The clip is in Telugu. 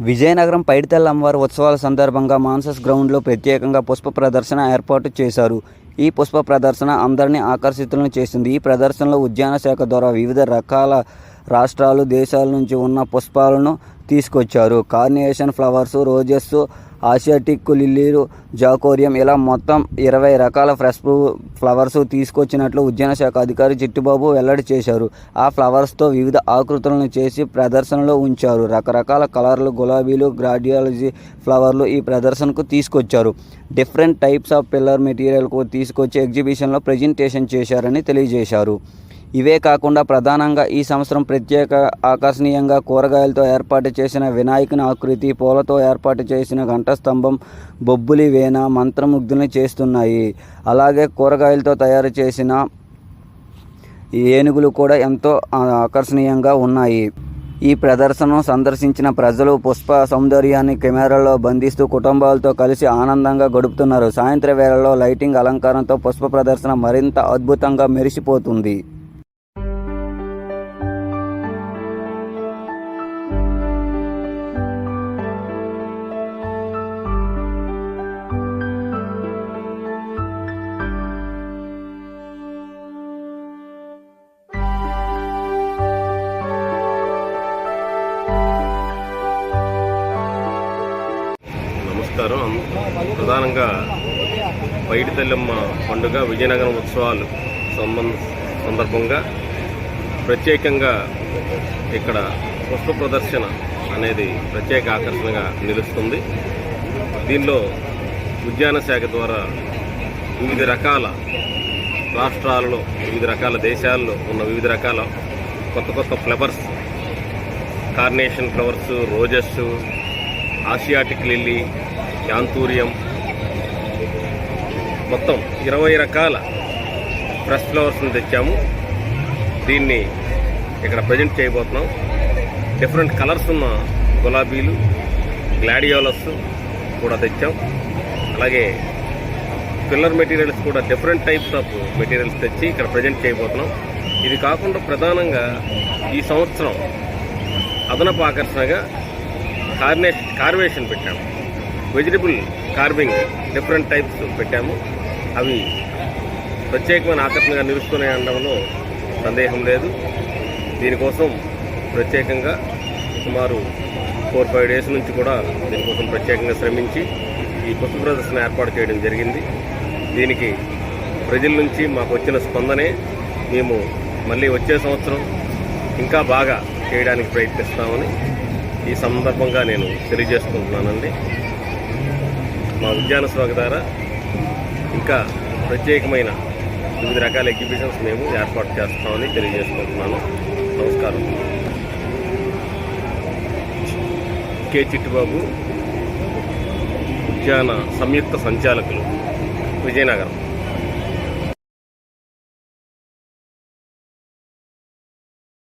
విజయనగరం పైడితల్లి అమ్మవారి ఉత్సవాల సందర్భంగా మాన్సస్ గ్రౌండ్లో ప్రత్యేకంగా పుష్ప ప్రదర్శన ఏర్పాటు చేశారు. ఈ పుష్ప ప్రదర్శన అందరినీ ఆకర్షితులను చేసింది. ఈ ప్రదర్శనలో ఉద్యాన శాఖ ద్వారా వివిధ రకాల రాష్ట్రాలు దేశాల నుంచి ఉన్న పుష్పాలను తీసుకొచ్చారు. కార్నియేషన్ ఫ్లవర్స్ రోజెస్ ఆసియాటిక్ లిల్లీలు జాకోరియం ఇలా మొత్తం ఇరవై రకాల ఫ్రెష్ ఫ్లవర్స్ తీసుకొచ్చినట్లు ఉద్యాన శాఖ అధికారి చిట్టుబాబు వెల్లడి చేశారు. ఆ ఫ్లవర్స్తో వివిధ ఆకృతులను చేసి ప్రదర్శనలో ఉంచారు. రకరకాల కలర్లు గులాబీలు గ్రాడియాలజీ ఫ్లవర్లు ఈ ప్రదర్శనకు తీసుకొచ్చారు. డిఫరెంట్ టైప్స్ ఆఫ్ పిల్లర్ మెటీరియల్కు తీసుకొచ్చి ఎగ్జిబిషన్లో ప్రజెంటేషన్ చేశారని తెలియజేశారు. ఇవే కాకుండా ప్రధానంగా ఈ సంవత్సరం ప్రత్యేక ఆకర్షణీయంగా కూరగాయలతో ఏర్పాటు చేసిన వినాయకుని ఆకృతి పూలతో ఏర్పాటు చేసిన ఘంటస్తంభం బొబ్బులి వేణ మంత్రముగ్ధుల్ని చేస్తున్నాయి. అలాగే కూరగాయలతో తయారు చేసిన ఏనుగులు కూడా ఎంతో ఆకర్షణీయంగా ఉన్నాయి. ఈ ప్రదర్శనను సందర్శించిన ప్రజలు పుష్ప సౌందర్యాన్ని కెమెరాలో బంధిస్తూ కుటుంబాలతో కలిసి ఆనందంగా గడుపుతున్నారు. సాయంత్రం వేళలో లైటింగ్ అలంకారంతో పుష్ప ప్రదర్శన మరింత అద్భుతంగా మెరిసిపోతుంది. నమస్కారం ప్రధానంగా బయటి తెల్లమ్మ పండుగ విజయనగరం ఉత్సవాలు సంబంధ సందర్భంగా ప్రత్యేకంగా ఇక్కడ పుష్ప ప్రదర్శన అనేది ప్రత్యేక ఆకర్షణగా నిలుస్తుంది. దీనిలో ఉద్యాన శాఖ ద్వారా వివిధ రకాల రాష్ట్రాలలో వివిధ రకాల దేశాల్లో ఉన్న వివిధ రకాల కొత్త కొత్త flowers carnation flowers roses Asiatic lily anthurium. మొత్తం ఇరవై రకాల ఫ్రెష్ ఫ్లవర్స్ని తెచ్చాము. దీన్ని ఇక్కడ ప్రజెంట్ చేయబోతున్నాం. డిఫరెంట్ కలర్స్ ఉన్న గులాబీలు గ్లాడియోలస్ కూడా తెచ్చాం. అలాగే పిల్లర్ మెటీరియల్స్ కూడా డిఫరెంట్ టైప్స్ ఆఫ్ మెటీరియల్స్ తెచ్చి ఇక్కడ ప్రజెంట్ చేయబోతున్నాం. ఇది కాకుండా ప్రధానంగా ఈ సంవత్సరం అదనపు ఆకర్షణగా కార్నే కార్వేషన్ పెట్టాము. వెజిటబుల్ కార్వింగ్ డిఫరెంట్ టైప్స్ పెట్టాము. అవి ప్రత్యేకమైన ఆకర్షణగా నిలుస్తున్నాయి అనడంలో సందేహం లేదు. దీనికోసం ప్రత్యేకంగా సుమారు ఫోర్ ఫైవ్ డేస్ నుంచి కూడా దీనికోసం ప్రత్యేకంగా శ్రమించి ఈ పుష్ప ప్రదర్శన ఏర్పాటు చేయడం జరిగింది. దీనికి ప్రజల నుంచి మాకు వచ్చిన స్పందనే మేము మళ్ళీ వచ్చే సంవత్సరం ఇంకా బాగా చేయడానికి ప్రయత్నిస్తామని ఈ సందర్భంగా నేను తెలియజేసుకుంటున్నానండి. మా ఉద్యాన శాఖ ద్వారా ఇంకా ప్రత్యేకమైన వివిధ రకాల ఎగ్జిబిషన్స్ మేము ఏర్పాటు చేస్తామని తెలియజేసుకుంటున్నాను. నమస్కారం. కె చిట్టుబాబు ఉద్యాన సంయుక్త సంచాలకులు విజయనగరం.